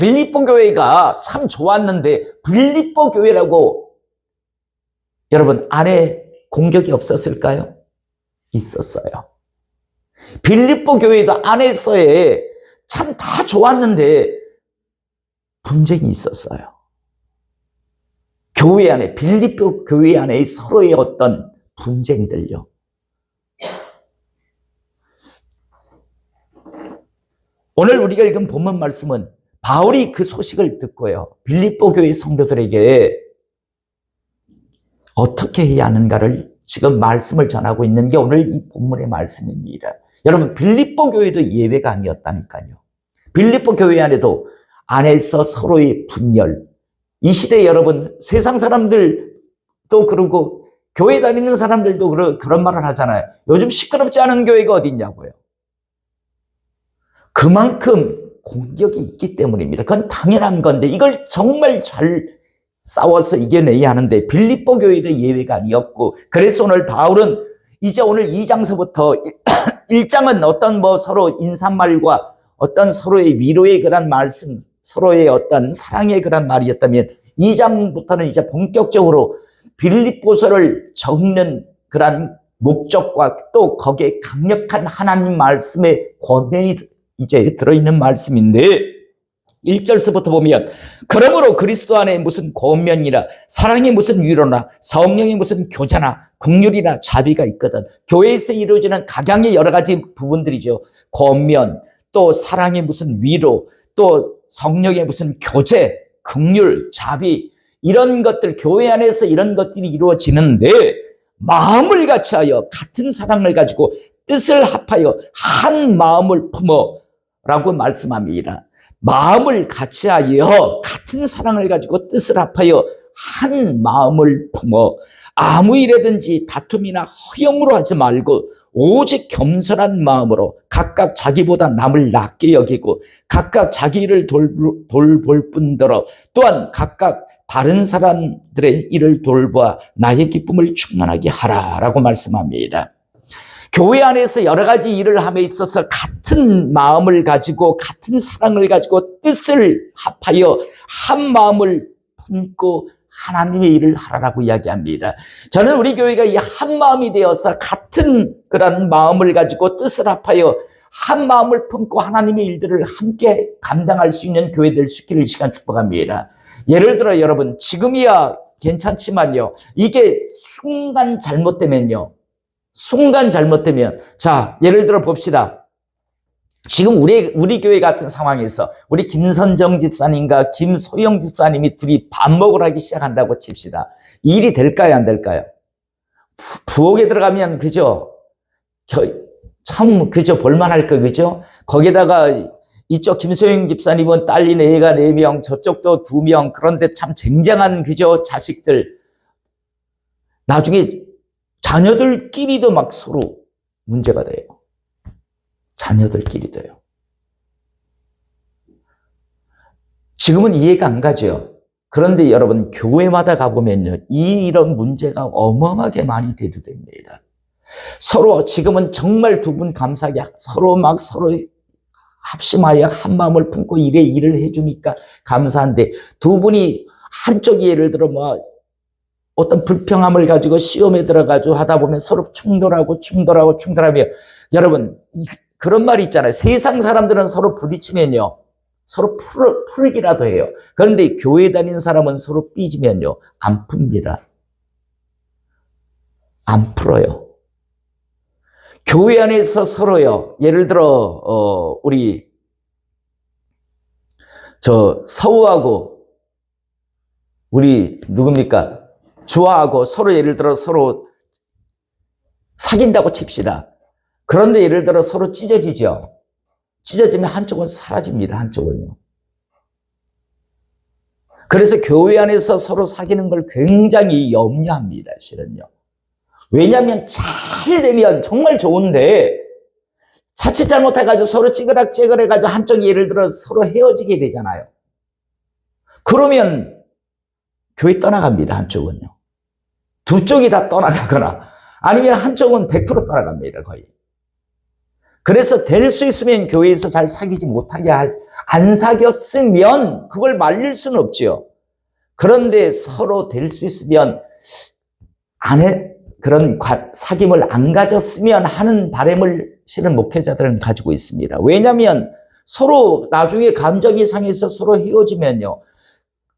빌립보 교회가 참 좋았는데 빌립보 교회라고 여러분 안에 공격이 없었을까요? 있었어요. 빌립보 교회도 안에서의 참 다 좋았는데 분쟁이 있었어요. 교회 안에 빌립보 교회 안에 서로의 어떤 분쟁들요. 오늘 우리가 읽은 본문 말씀은 바울이 그 소식을 듣고요. 빌립보 교회 성도들에게 어떻게 해야 하는가를 지금 말씀을 전하고 있는 게 오늘 이 본문의 말씀입니다. 여러분, 빌립보 교회도 예외가 아니었다니까요. 빌립보 교회 안에도 안에서 서로의 분열. 이 시대 여러분, 세상 사람들도 그러고 교회 다니는 사람들도 그런, 그런 말을 하잖아요. 요즘 시끄럽지 않은 교회가 어디 있냐고요. 그만큼 공격이 있기 때문입니다. 그건 당연한 건데 이걸 정말 잘 싸워서 이겨내야 하는데 빌립보 교회는 예외가 아니었고 그래서 오늘 바울은 이제 오늘 2장서부터 1장은 어떤 뭐 서로 인사말과 어떤 서로의 위로의 그런 말씀, 서로의 어떤 사랑의 그런 말이었다면 2장부터는 이제 본격적으로 빌립보서를 적는 그런 목적과 또 거기에 강력한 하나님 말씀의 권면이 이제 들어있는 말씀인데 1절서부터 보면 그러므로 그리스도 안에 무슨 권면이나 사랑이 무슨 위로나 성령이 무슨 교자나 긍휼이나 자비가 있거든. 교회에서 이루어지는 각양의 여러 가지 부분들이죠. 권면 또 사랑의 무슨 위로 또 성령의 무슨 교제 긍휼 자비 이런 것들 교회 안에서 이런 것들이 이루어지는데 마음을 같이하여 같은 사랑을 가지고 뜻을 합하여 한 마음을 품어 라고 말씀합니다. 마음을 같이하여 같은 사랑을 가지고 뜻을 합하여 한 마음을 품어 아무 일에든지 다툼이나 허영으로 하지 말고 오직 겸손한 마음으로 각각 자기보다 남을 낮게 여기고 각각 자기 일을 돌, 돌볼 뿐더러 또한 각각 다른 사람들의 일을 돌보아 나의 기쁨을 충만하게 하라라고 말씀합니다. 교회 안에서 여러 가지 일을 함에 있어서 같은 마음을 가지고 같은 사랑을 가지고 뜻을 합하여 한 마음을 품고 하나님의 일을 하라라고 이야기합니다. 저는 우리 교회가 이 한 마음이 되어서 같은 그런 마음을 가지고 뜻을 합하여 한 마음을 품고 하나님의 일들을 함께 감당할 수 있는 교회 될 수 있기를 이 시간 축복합니다. 예를 들어 여러분 지금이야 괜찮지만요. 이게 순간 잘못되면요. 순간 잘못되면 자 예를 들어 봅시다. 지금 우리 우리 교회 같은 상황에서 우리 김선정 집사님과 김소영 집사님이 둘이 밥 먹으러 하기 시작한다고 칩시다. 일이 될까요 안 될까요? 부엌에 들어가면 그죠? 참 그죠 볼만할 거 그죠? 거기다가 이쪽 김소영 집사님은 딸이 네가 네 명, 저쪽도 두 명. 그런데 참 쟁쟁한 그죠 자식들. 나중에 자녀들끼리도 막 서로 문제가 돼요. 자녀들끼리도요. 지금은 이해가 안 가죠. 그런데 여러분 교회마다 가보면요. 이 이런 문제가 어마어마하게 많이 대두됩니다. 서로 지금은 정말 두 분 감사하게 서로 막 서로 합심하여 한 마음을 품고 일에 일을 해주니까 감사한데 두 분이 한쪽이 예를 들어 뭐 어떤 불평함을 가지고 시험에 들어가지고 하다 보면 서로 충돌하고 충돌하고 충돌하며 여러분 그런 말이 있잖아요. 세상 사람들은 서로 부딪히면요. 서로 풀, 풀기라도 해요. 그런데 교회 다니는 사람은 서로 삐지면요. 안 풉니다. 안 풀어요. 교회 안에서 서로요. 예를 들어 어, 우리 저 서우하고 우리 누굽니까? 주아하고 서로 예를 들어 서로 사귄다고 칩시다. 그런데 예를 들어 서로 찢어지죠. 찢어지면 한쪽은 사라집니다. 한쪽은요. 그래서 교회 안에서 서로 사귀는 걸 굉장히 염려합니다. 실은요. 왜냐하면 잘 되면 정말 좋은데 자칫 잘못해가지고 서로 찌그락찌그락해가지고 한쪽이 예를 들어 서로 헤어지게 되잖아요. 그러면 교회 떠나갑니다. 한쪽은요. 두 쪽이 다 떠나가거나 아니면 한쪽은 100% 떠나갑니다. 거의. 그래서 될 수 있으면 교회에서 잘 사귀지 못하게 할 안 사귀었으면 그걸 말릴 수는 없지요. 그런데 서로 될 수 있으면 안에 그런 과- 사귐을 안 가졌으면 하는 바람을 실은 목회자들은 가지고 있습니다. 왜냐하면 서로 나중에 감정이 상해서 서로 헤어지면요.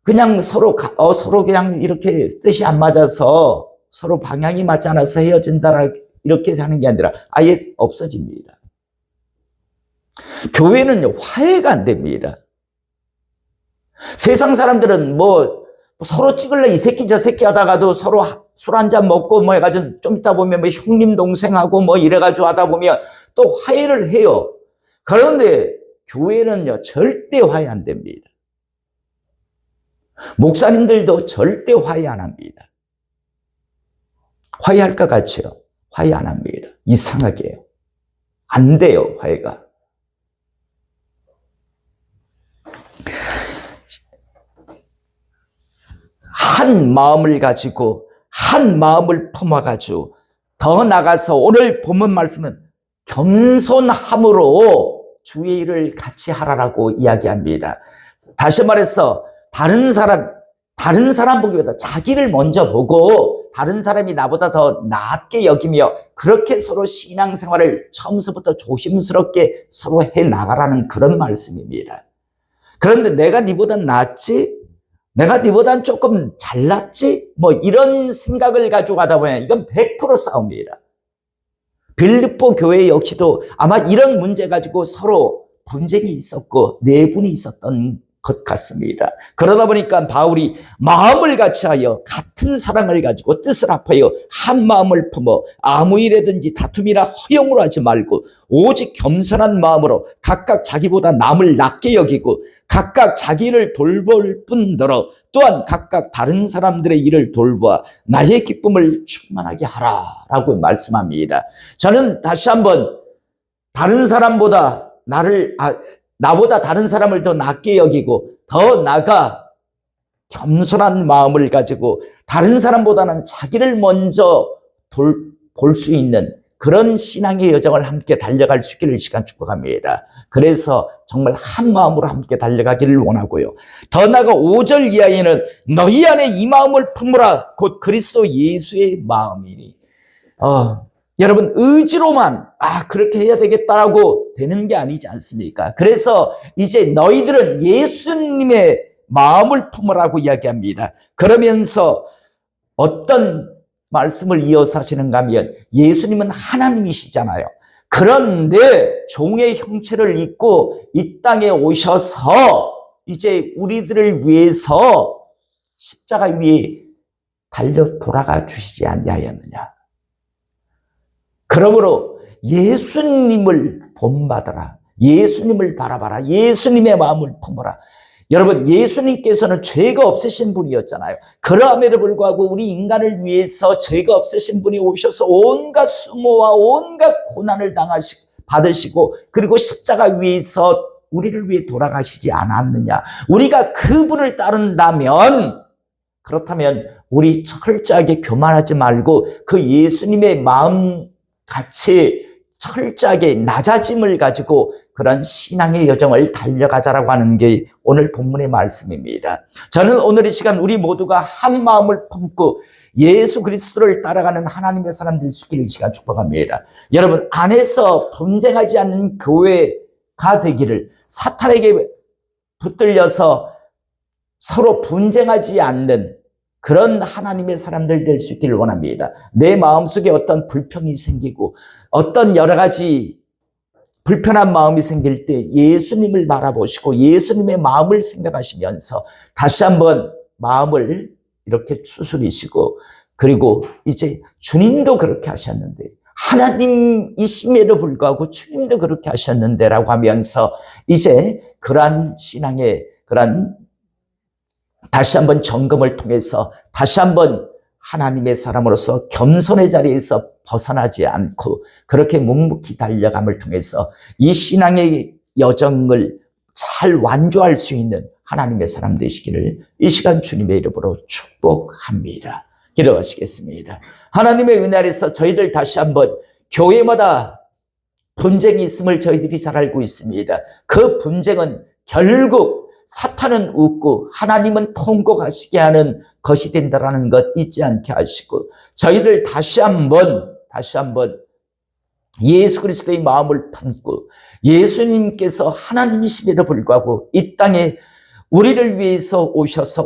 그냥 서로 가- 어, 서로 그냥 이렇게 뜻이 안 맞아서 서로 방향이 맞지 않아서 헤어진다 이렇게 하는 게 아니라 아예 없어집니다. 교회는 화해가 안 됩니다. 세상 사람들은 뭐 서로 찍을래 이 새끼 저 새끼 하다가도 서로 술 한 잔 먹고 뭐 해가지고 좀 있다 보면 뭐 형님 동생하고 뭐 이래가지고 하다 보면 또 화해를 해요. 그런데 교회는요 절대 화해 안 됩니다. 목사님들도 절대 화해 안 합니다. 화해할 것 같죠? 화해 안 합니다. 이상하게요. 안 돼요, 화해가. 한 마음을 가지고 한 마음을 품어가지고 더 나가서 오늘 본문 말씀은 겸손함으로 주의 일을 같이 하라라고 이야기합니다. 다시 말해서 다른 사람 다른 사람 보기보다 자기를 먼저 보고 다른 사람이 나보다 더 낫게 여기며 그렇게 서로 신앙생활을 처음서부터 조심스럽게 서로 해 나가라는 그런 말씀입니다. 그런데 내가 니보다 낫지? 내가 니보단 조금 잘났지? 뭐 이런 생각을 가지고 가다 보면 이건 100% 싸움입니다. 빌립보 교회 역시도 아마 이런 문제 가지고 서로 분쟁이 있었고 내분이 있었던 것 같습니다. 그러다 보니까 바울이 마음을 같이하여 같은 사랑을 가지고 뜻을 합하여 한 마음을 품어 아무 일에든지 다툼이나 허용으로 하지 말고 오직 겸손한 마음으로 각각 자기보다 남을 낫게 여기고 각각 자기를 돌볼 뿐더러 또한 각각 다른 사람들의 일을 돌보아 나의 기쁨을 충만하게 하라라고 말씀합니다. 저는 다시 한번 다른 사람보다 나를 아, 나보다 다른 사람을 더 낫게 여기고 더 나가 겸손한 마음을 가지고 다른 사람보다는 자기를 먼저 볼 수 있는 그런 신앙의 여정을 함께 달려갈 수 있기를 이 시간 축복합니다. 그래서 정말 한 마음으로 함께 달려가기를 원하고요. 더 나아가 5절 이하에는 너희 안에 이 마음을 품으라 곧 그리스도 예수의 마음이니. 어, 여러분 의지로만 아 그렇게 해야 되겠다라고 되는 게 아니지 않습니까? 그래서 이제 너희들은 예수님의 마음을 품으라고 이야기합니다. 그러면서 어떤 말씀을 이어서 하시는가 하면 예수님은 하나님이시잖아요. 그런데 종의 형체를 입고 이 땅에 오셔서 이제 우리들을 위해서 십자가 위에 달려 돌아가 주시지 않냐였느냐. 그러므로 예수님을 본받아라. 예수님을 바라봐라. 예수님의 마음을 품어라. 여러분, 예수님께서는 죄가 없으신 분이었잖아요. 그럼에도 불구하고 우리 인간을 위해서 죄가 없으신 분이 오셔서 온갖 수모와 온갖 고난을 당하시, 받으시고, 그리고 십자가 위에서 우리를 위해 돌아가시지 않았느냐. 우리가 그분을 따른다면, 그렇다면 우리 철저하게 교만하지 말고 그 예수님의 마음 같이 철저하게 낮아짐을 가지고 그런 신앙의 여정을 달려가자라고 하는 게 오늘 본문의 말씀입니다. 저는 오늘 이 시간 우리 모두가 한 마음을 품고 예수 그리스도를 따라가는 하나님의 사람들 수 있기를 이 시간 축복합니다. 여러분 안에서 분쟁하지 않는 교회가 되기를 사탄에게 붙들려서 서로 분쟁하지 않는 그런 하나님의 사람들 될 수 있기를 원합니다. 내 마음속에 어떤 불평이 생기고 어떤 여러 가지 불편한 마음이 생길 때 예수님을 바라보시고 예수님의 마음을 생각하시면서 다시 한번 마음을 이렇게 추스리시고 그리고 이제 주님도 그렇게 하셨는데 하나님이심에도 불구하고 주님도 그렇게 하셨는데라고 하면서 이제 그러한 신앙의 그러한 다시 한번 점검을 통해서 다시 한번 하나님의 사람으로서 겸손의 자리에서 벗어나지 않고 그렇게 묵묵히 달려감을 통해서 이 신앙의 여정을 잘 완주할 수 있는 하나님의 사람 되시기를 이 시간 주님의 이름으로 축복합니다. 기도하시겠습니다. 하나님의 은혜 아래서 저희들 다시 한번 교회마다 분쟁이 있음을 저희들이 잘 알고 있습니다. 그 분쟁은 결국 사탄은 웃고 하나님은 통곡하시게 하는 것이 된다라는 것 잊지 않게 하시고 저희를 다시 한번 다시 한번 예수 그리스도의 마음을 품고 예수님께서 하나님이심에도 불구하고 이 땅에 우리를 위해서 오셔서